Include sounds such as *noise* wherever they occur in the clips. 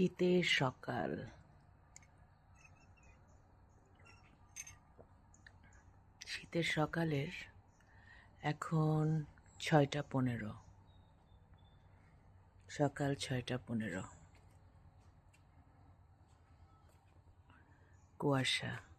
শীতের সকাল। শীতের সকালের এখন ছয়টা পনেরো। সকাল ছয়টা পনেরো। কুয়াশা।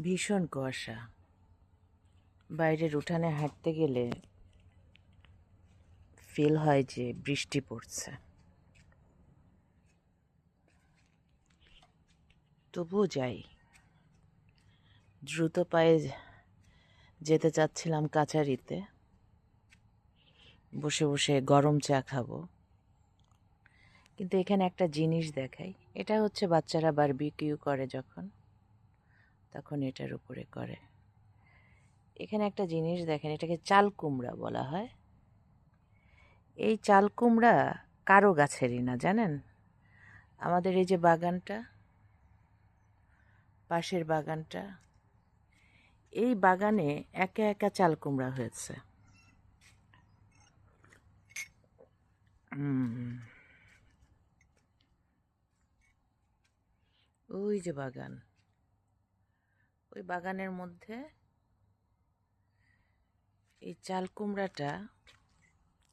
ভীষণ কুয়াশা। বাইরের উঠানে হাঁটতে গেলে ফিল হয় যে বৃষ্টি পড়ছে। তবুও যাই। দ্রুত পায়ে যেতে চাচ্ছিলাম কাচারিতে বসে বসে গরম চা খাব। কিন্তু এখানে একটা জিনিস দেখাই। এটা হচ্ছে বাচ্চারা বারবিকিউ করে যখন। তখন এটার উপরে করে। এখানে একটা জিনিস দেখেন, এটাকে চাল কুমড়া বলা হয়। এই চাল কুমড়া কারও গাছেরই না, জানেন? আমাদের এই যে বাগানটা, পাশের বাগানটা, এই বাগানে একা একা চাল কুমড়া হয়েছে। ওই যে বাগান। ওই বাগানের মধ্যে এই চাল কুমড়াটা,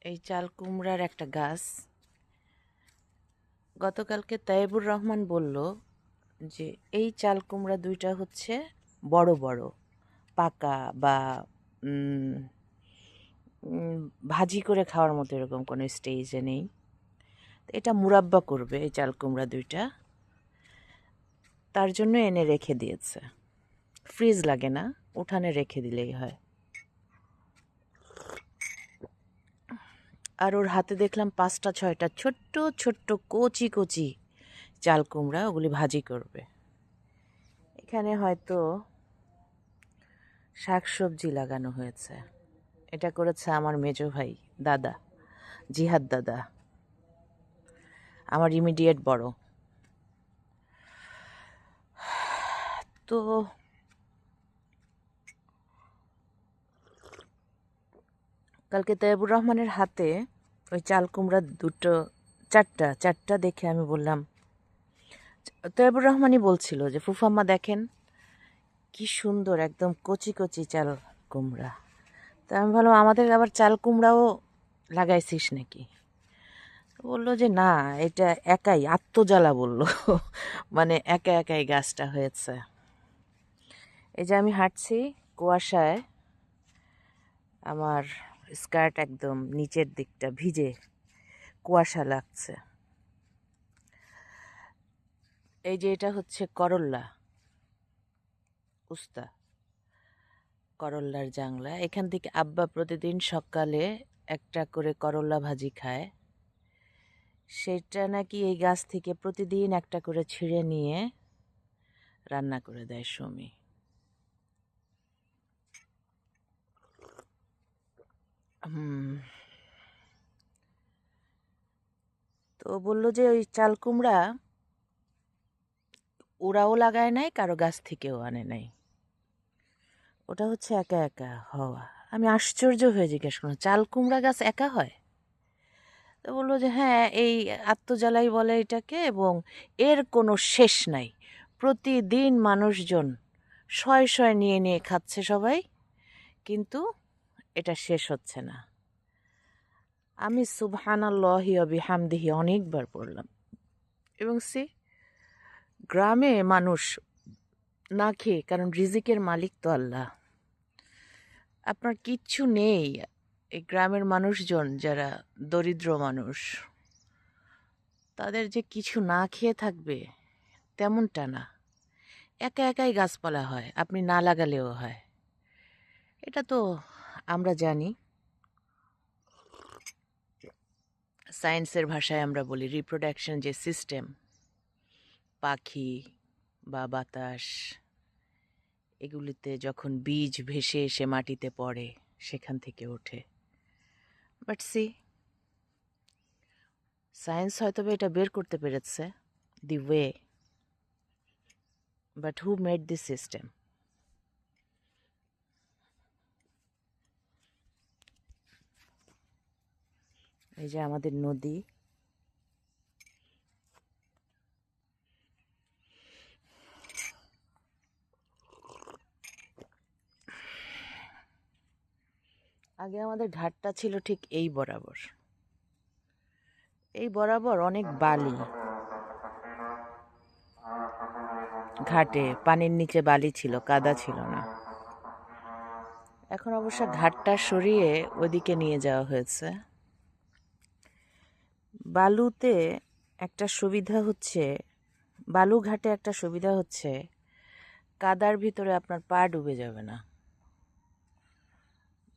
এই চাল কুমড়ার একটা গাছ। গতকালকে তাইবুর রহমান বলল যে, এই চাল কুমড়া দুইটা হচ্ছে বড় বড়, পাকা বা ভাজি করে খাওয়ার মতো এরকম কোনো স্টেজে নেই। এটা মুরাব্বা করবে, এই চাল কুমড়া দুইটা। তার জন্য এনে রেখে দিয়েছে। ফ্রিজ লাগে না, উঠানে রেখে দিলেই হয়। আর ওর হাতে দেখলাম পাঁচটা, ছয়টা ছোট্ট ছোট্ট কচি কচি চাল কুমড়া, ওগুলি ভাজি করবে। এখানে হয়তো শাক সবজি লাগানো হয়েছে। এটা করেছে আমার মেজো ভাই, দাদা, জিহাদ দাদা। আমার ইমিডিয়েট বড়। তো কালকে তৈবুর রহমানের হাতে ওই চাল কুমড়া দুটো, চারটা চারটা দেখে আমি বললাম। তৈবুর রহমানই বলছিল যে ফুফাম্মা দেখেন, কি সুন্দর একদম কচি কচি চাল কুমড়া। তা আমি ভাবলাম, আমাদের আবার চাল কুমড়াও লাগাইছিস নাকি? বলল যে, না, এটা একাই, আত্মজ্বালা বলল। *laughs* মানে একা একাই গাছটা হয়েছে। এই যে আমি হাঁটছি কুয়াশায়, আমার স্কার্ট একদম নিচের দিকটা ভিজে কুয়াশা লাগছে। এই যে এটা হচ্ছে করল্লা। উস্তা। করল্লার জাংলা। এখান থেকে আব্বা প্রতিদিন সকালে একটা করে করল্লা ভাজি খায়। সেটা নাকি এই গাছ থেকে প্রতিদিন একটা করে ছিঁড়ে নিয়ে রান্না করে দেয় সুমি তো বলল যে ওই চাল কুমড়া ওরাও লাগায় নাই, কারও গাছ থেকেও আনে নাই। ওটা হচ্ছে একা একা হওয়া। আমি আশ্চর্য হয়ে জিজ্ঞেস করলাম, চাল কুমড়া গাছ একা হয়? তো বলল যে হ্যাঁ এই আত্মজ্বালাই বলে এটাকে এবং এর কোনো শেষ নাই। প্রতিদিন মানুষজন শয় শয় নিয়ে নিয়ে খাচ্ছে সবাই, কিন্তু এটা শেষ হচ্ছে না। আমি সুবহানাল্লাহি বিহামদিহি অনেকবার পড়লাম। এবং সে গ্রামে মানুষ না খেয়ে, কারণ রিজিকের মালিক তো আল্লাহ। আপনার কিচ্ছু নেই এই গ্রামের মানুষজন যারা দরিদ্র মানুষ। তাদের যে কিছু না খেয়ে থাকবে তেমনটা না। একা একাই গাছপালা হয়, আপনি না লাগালেও হয়। এটা তো আমরা জানি। সায়েন্সের ভাষায় আমরা বলি রিপ্রোডাকশন যে সিস্টেম পাখি বা বাতাস, এগুলিতে যখন বীজ ভেসে এসে মাটিতে পড়ে, সেখান থেকে ওঠে। বাট সি সায়েন্স হয়তো এটা বের করতে পেরেছে the way but who made this system এই যে আমাদের নদী। আগে আমাদের ঘাটটা ছিল ঠিক এই বরাবর। এই বরাবর অনেক বালি। ঘাটে পানির নিচে বালি ছিল, কাদা ছিল না। এখন অবশ্য ঘাটটা সরিয়ে ওদিকে নিয়ে যাওয়া হয়েছে। বালুতে একটা সুবিধা হচ্ছে, বালু ঘাটে একটা সুবিধা হচ্ছে, কাদার ভিতরে আপনার পা ডুবে যাবে না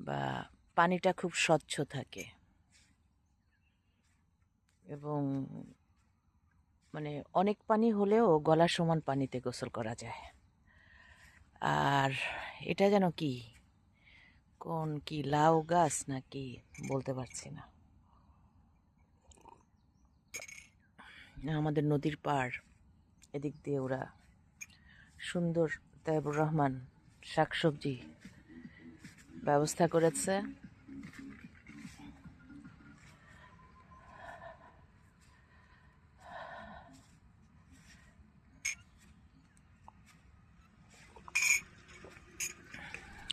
বা পানিটা খুব স্বচ্ছ থাকে। এবং মানে অনেক পানি হলেও গলা সমান পানিতে গোসল করা যায়। আর এটা যেন কি? কোন কি লাউ গাছ নাকি? বলতে পারছি না। আমাদের নদীর পাড় এদিক দিয়ে ওরা সুন্দর তাইবুর রহমান শাকসবজি ব্যবস্থা করেছে।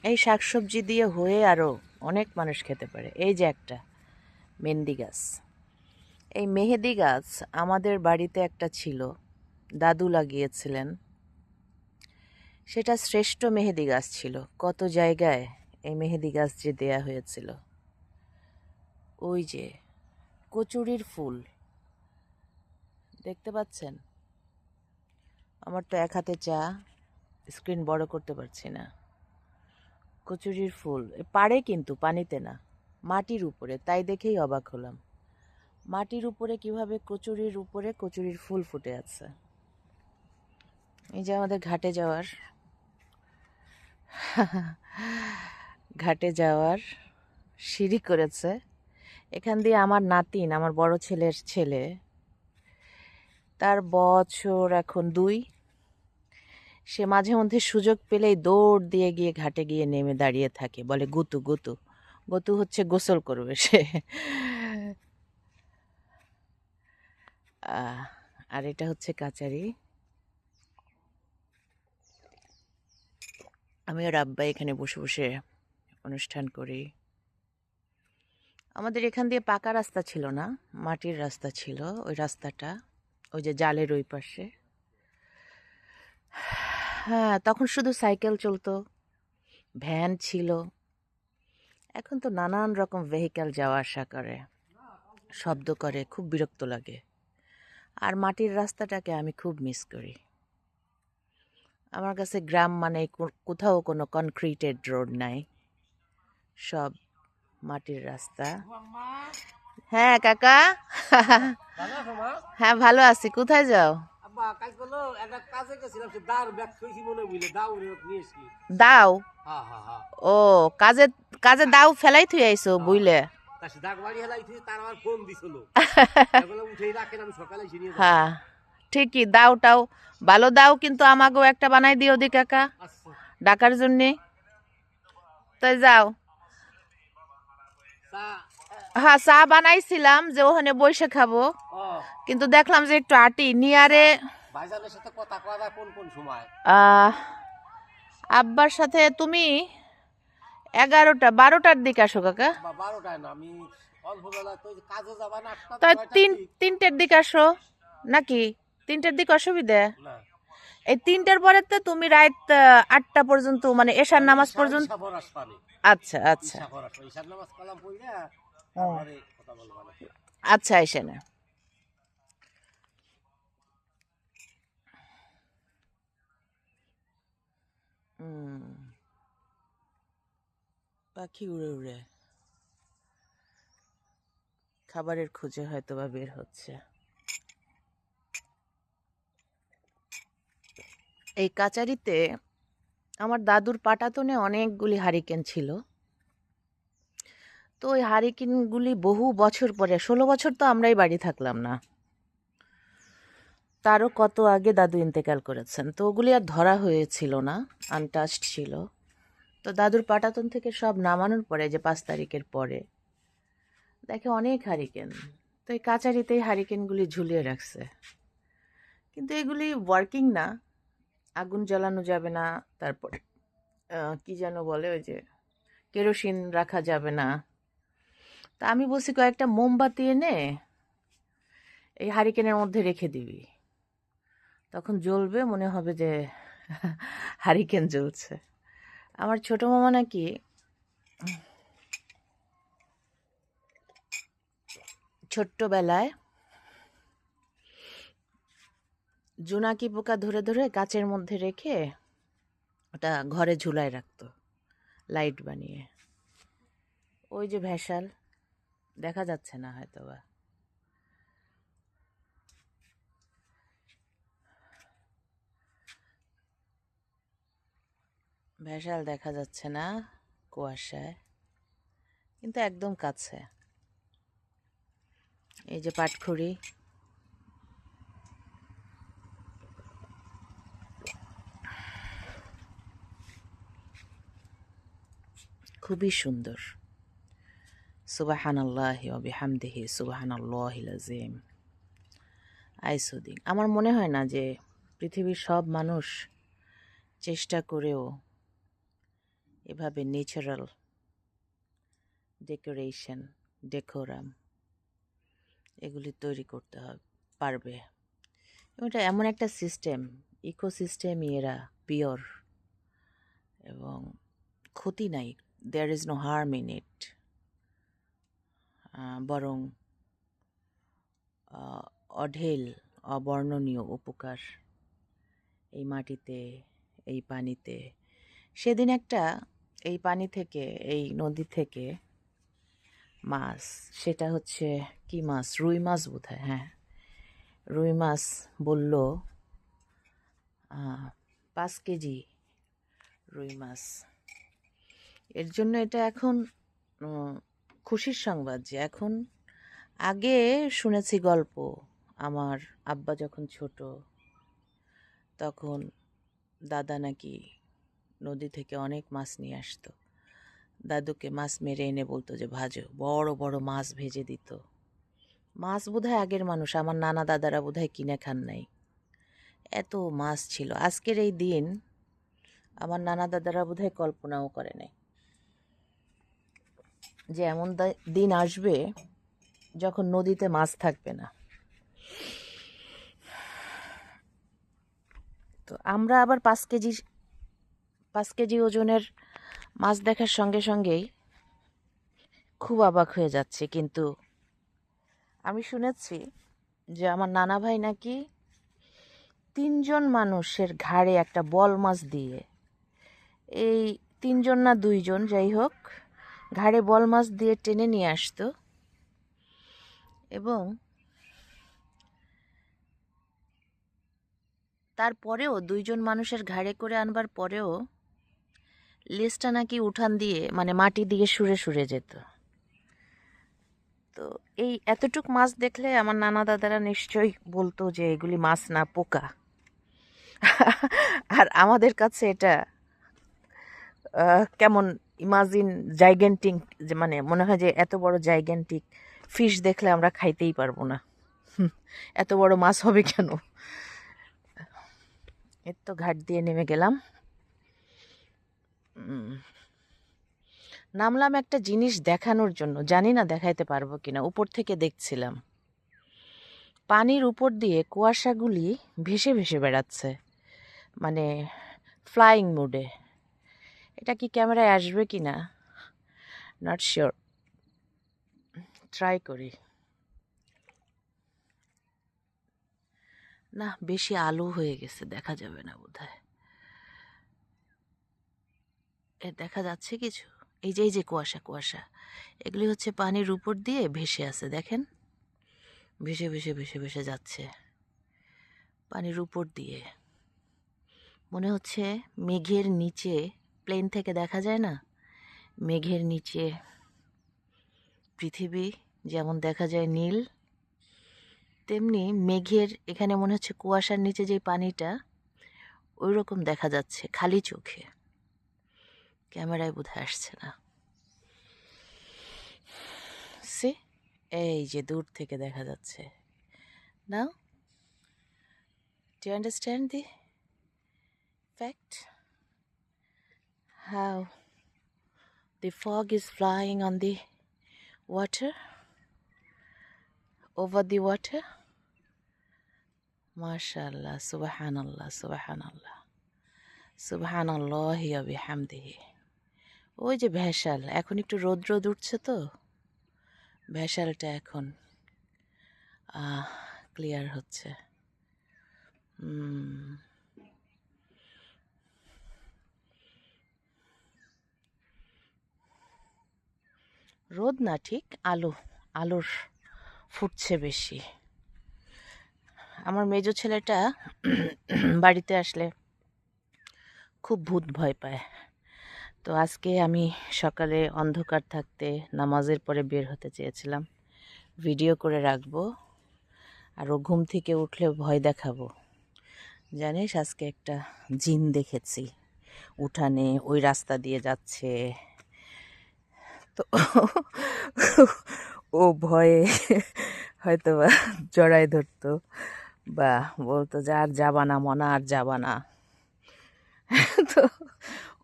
এই শাকসবজি দিয়ে হয়ে আরও অনেক মানুষ খেতে পারে। এই যে একটা, মেহেন্দি গাছ। এই মেহেদি গাছ আমাদের বাড়িতে একটা ছিল, দাদু লাগিয়েছিলেন। সেটা শ্রেষ্ঠ মেহেদি গাছ ছিল। কত জায়গায় এই মেহেদি গাছ যে দেয়া হয়েছিল। ওই যে কচুরির ফুল। দেখতে পাচ্ছেন? আমার তো এক হাতে চা, স্ক্রিন বড় করতে পারছি না। কচুরির ফুল পারে কিন্তু পানিতে না, মাটির উপরে, তাই দেখেই অবাক হলাম। মাটির উপরে কীভাবে কচুরির উপরে কচুরির ফুল ফুটে আছে। এই যে আমাদের ঘাটে যাওয়ার। ঘাটে যাওয়ার সিঁড়ি করেছে। এখান দিয়ে আমার নাতিন আমার বড় ছেলের ছেলে, তার বছর এখন দুই। সে মাঝে মধ্যে সুযোগ পেলেই দৌড় দিয়ে গিয়ে ঘাটে গিয়ে নেমে দাঁড়িয়ে থাকে। বলে, গুতু গুতু। গতু হচ্ছে গোসল করবে সে। আর এটা হচ্ছে কাচারি। আমি আর আব্বা এখানে বসে বসে অনুষ্ঠান করি। আমাদের এখান দিয়ে পাকা রাস্তা ছিল না, মাটির রাস্তা ছিল ওই রাস্তাটা, ওই যে জালের ওই পাশে। হ্যাঁ তখন শুধু সাইকেল চলতো, ভ্যান ছিল। এখন তো নানান রকম ভেহিক্যাল যাওয়া আসা করে, শব্দ করে, খুব বিরক্ত লাগে। আর মাটির রাস্তাটাকে আমি খুব মিস করি। আমার কাছে গ্রাম মানে কোথাও কোনো কনক্রিটেড রোড নাই। সব মাটির রাস্তা। হ্যাঁ কাকা? হ্যাঁ ভালো আছি। কোথায় যাও? দাও? হ্যাঁ হ্যাঁ হ্যাঁ। ও কাজে কাজে দাও ফেলাই থুই আইছো বুঝলে? তা সে দাগ বাড়ি হেলাই তার আমার ফোন দিছিল উঠেই রাখেন আমি সকালে এসে নিয়ে হ্যাঁ ঠিকই দাওটাও ভালো দাও কিন্তু আমাকেও একটা বানাই দিও দি কাকা। আচ্ছা। ডাকার জন্যে। তাই যাও। হ্যাঁ চা বানাইছিলাম যে ওখানে বসে খাব। কিন্তু দেখলাম যে একটু আটি নিয়ারে আব্বার সাথে তুমি এগারোটা বারোটার দিকে আসো কাকা। বারোটায় না আমি কাজে তাই তিন। তিনটের দিকে আসো। নাকি? তিনটের দিকে অসুবিধা? এই তিনটের পরে তো তুমি রাত আটটা পর্যন্ত মানে এশার নামাজ পর্যন্ত আচ্ছা আচ্ছা। আচ্ছা এসে না উম, পাখি উড়ে উড়ে খাবারের খোঁজে হয়তো বা বের হচ্ছে। এই কাচারিতে আমার দাদুর পাটাতনে অনেকগুলি হারিকেন ছিল। তো ওই হারিকেনগুলি বহু বছর পরে, ষোলো বছর তো আমরাই বাড়ি থাকলাম না। তারও কত আগে দাদু ইন্তেকাল করেছেন, তো ওগুলি আর ধরা হয়েছিল না আনটাচড ছিল। তো দাদুর পাটাতন থেকে সব নামানোর পরে যে পাঁচ তারিখের পরে, দেখে অনেক হারিকেন। তো এই কাচারিতেই হারিকেনগুলি ঝুলিয়ে রাখছে। কিন্তু এগুলি ওয়ার্কিং না। আগুন জ্বালানো যাবে না, তারপরে কি যেন বলে ওই যে, কেরোসিন রাখা যাবে না। তা আমি বলছি কয়েকটা মোমবাতি এনে এই হারিকেনের মধ্যে রেখে দিবি। তখন জ্বলবে, মনে হবে যে *laughs* হারিকেন জ্বলছে। আমার ছোট মামা নাকি ছোট্টবেলায় জোনাকি পোকা ধরে ধরে কাচের মধ্যে রেখে ওটা ঘরে ঝুলায় রাখতো, লাইট বানিয়ে। ওই যে ভেসাল, দেখা যাচ্ছে না হয়তো বা ভেসাল দেখা যাচ্ছে না কুয়াশায়, কিন্তু একদম কাছে। এই যে পাটখড়ি খুবই সুন্দর। সুবাহান আল্লাহ বিহামদিহি সুবাহান আল্লাহ আজিম আইসুদ্দিন আমার মনে হয় না যে পৃথিবীর সব মানুষ চেষ্টা করেও এভাবে ন্যাচারাল ডেকোরেশন ডেকোরাম এগুলি তৈরি করতে হবে পারবে। এটা এমন একটা সিস্টেম ইকোসিস্টেমই এরা পিওর এবং ক্ষতি নাই there is no harm in it বরং অঢেল, অবর্ণনীয় উপকার এই মাটিতে, এই পানিতে। সেদিন একটা এই পানি থেকে, এই নদী থেকে মাছ, সেটা হচ্ছে কি মাছ? রুই মাছ বোধ হয়। রুই মাছ বলল পাঁচ কেজি রুই মাছ। এর জন্য এটা এখন খুশির সংবাদ যে এখন আগে শুনেছি গল্প, আমার আব্বা যখন ছোট, তখন দাদা নাকি নদী থেকে অনেক মাছ নিয়ে আসতো। দাদুকে মাছ মেরে এনে বলতো যে, ভাজো। বড় বড় মাছ ভেজে দিত। মাছ বোধহয় আগের মানুষ, আমার নানা দাদারা বোধহয় কিনে খান নাই। এত মাছ ছিল। আজকের এই দিন আমার নানা দাদারা বোধহয় কল্পনাও করে নাই। যে, এমন দিন আসবে যখন নদীতে মাছ থাকবে না। তো আমরা আবার পাঁচ কেজি পাঁচ কেজি ওজনের মাছ দেখার সঙ্গে সঙ্গেই খুব অবাক হয়ে যাচ্ছে। কিন্তু আমি শুনেছি যে আমার নানা ভাই নাকি তিনজন মানুষের ঘাড়ে একটা বল মাছ দিয়ে, এই তিনজন না দুইজন, যাই হোক, ঘাড়ে বল মাছ দিয়ে টেনে নিয়ে আসতো এবং তারপরেও দুইজন মানুষের ঘাড়ে করে আনবার পরেও লেজটা নাকি উঠান দিয়ে মানে মাটি দিয়ে সুরে সুরে যেত। তো এই এতটুক মাছ দেখলে আমার নানা দাদারা নিশ্চয়ই বলতো যে এগুলি মাছ না, পোকা। আর আমাদের কাছে এটা কেমন ইমাজিন জাইগেন্টিক মানে মনে হয় যে এত বড় জাইগেন্টিক ফিশ দেখলে আমরা খাইতেই পারব না। এত বড় মাছ হবে কেন? এর তো ঘাট দিয়ে নেমে গেলাম। নামলাম একটা জিনিস দেখানোর জন্য। জানি না দেখাইতে পারব কিনা, উপর থেকে দেখছিলাম। পানির উপর দিয়ে কুয়াশাগুলি ভেসে ভেসে বেড়াচ্ছে মানে ফ্লাইং মুডে এটা কি ক্যামেরায় আসবে কি না নট শিওর ট্রাই করি। না, বেশি আলো হয়ে গেছে, দেখা যাবে না বোধহয় এ দেখা যাচ্ছে কিছু। এই যে এই যে কুয়াশা কুয়াশা। এগুলি হচ্ছে পানির উপর দিয়ে ভেসে আছে, দেখেন। ভেসে ভেসে ভেসে ভেসে যাচ্ছে। পানির উপর দিয়ে। মনে হচ্ছে মেঘের নিচে, প্লেন থেকে দেখা যায় না? মেঘের নিচে। পৃথিবী যেমন দেখা যায় নীল, তেমনি মেঘের, এখানে মনে হচ্ছে কুয়াশার নিচে যে পানিটা ওই রকম দেখা যাচ্ছে, খালি চোখে। ক্যামেরায় বোধহয় আসছে না সে এই যে দূর থেকে দেখা যাচ্ছে now do you understand the fact how the fog is flying on the water over the water mashallah subhanallah subhanallah subhanallah wa bihamdihi ওই যে ভেসাল, এখন একটু রোদ রোদ উঠছে তো। ভেসালটা এখন ক্লিয়ার হচ্ছে। রোদ না ঠিক, আলো, আলোর ফুটছে বেশি। আমার মেজো ছেলেটা বাড়িতে আসলে খুব ভূত ভয় পায়। তো আজকে আমি সকালে অন্ধকার থাকতে নামাজের পরে বের হতে চেয়েছিলাম। ভিডিও করে রাখব আর ও ঘুম থেকে উঠলে ভয় দেখাবো। জানিস, আজকে একটা জিন দেখেছি। উঠানে ওই রাস্তা দিয়ে যাচ্ছে। তো ও ভয়ে হয়তো বা জড়াই ধরতো। বা বলতো যে আর যাবা না, মনা, আর যাবা না। তো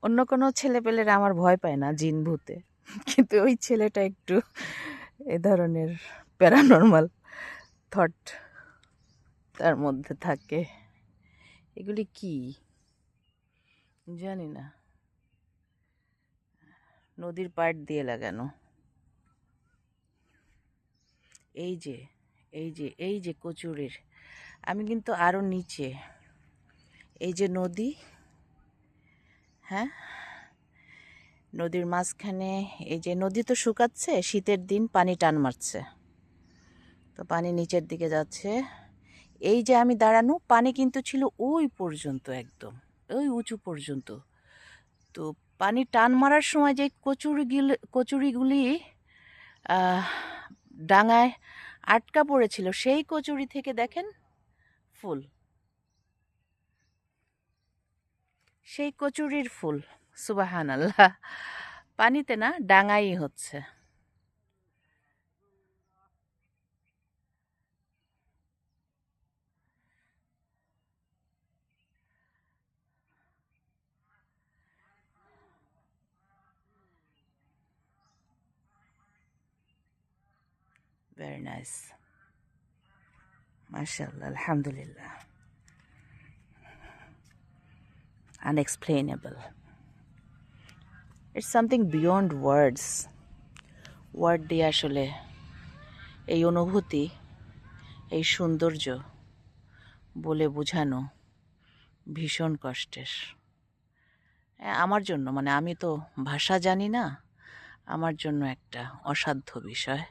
অন্য কোনো ছেলেপেলেরা আমার ভয় পায় না জিন ভূতে। কিন্তু ওই ছেলেটা একটু এ ধরনের প্যারানর্মাল থট তার মধ্যে থাকে। এগুলি কি? জানি না। নদীর পাড় দিয়ে লাগানো। এই যে এই যে এই যে কচুরির। আমি কিন্তু আরও নিচে। এই যে নদী হ্যাঁ? নদীর মাঝখানে এই যে নদী তো শুকাচ্ছে, শীতের দিন পানি টান মারছে। তো পানি নিচের দিকে যাচ্ছে। এই যে আমি দাঁড়ানো, পানি কিন্তু ছিল ওই পর্যন্ত একদম, ওই উঁচু পর্যন্ত। তো পানি টান মারার সময় যে কচুরিগুলি কচুরিগুলি ডাঙায় আটকা পড়েছিল, সেই কচুরি থেকে দেখেন ফুল। সেই কচুরির ফুল সুবাহান আল্লাহ পানিতে না ডাঙাই হচ্ছে Very nice. MashaAllah, Alhamdulillah. Unexplainable. It's something beyond words. Word দিয়ে আসলে এই অনুভূতি এই সৌন্দর্য বলে বোঝানো ভীষণ কষ্টের এ, আমার জন্য মানে আমি তো ভাষা জানি না আমার জন্য একটা অসাধ্য বিষয়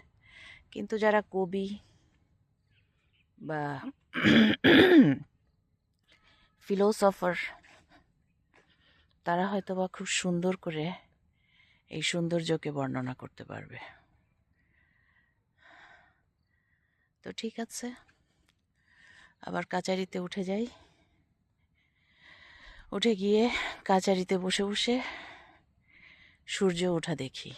কিন্তু যারা কবি বা *clears throat* ফিলোসফার তারা হয়তো বা খুব সুন্দর করে এই সৌন্দর্যকে বর্ণনা করতে পারবে। তো ঠিক আছে। আবার কাচারিতে উঠে যাই। উঠে গিয়ে কাচারিতে বসে বসে সূর্য ওঠা দেখি।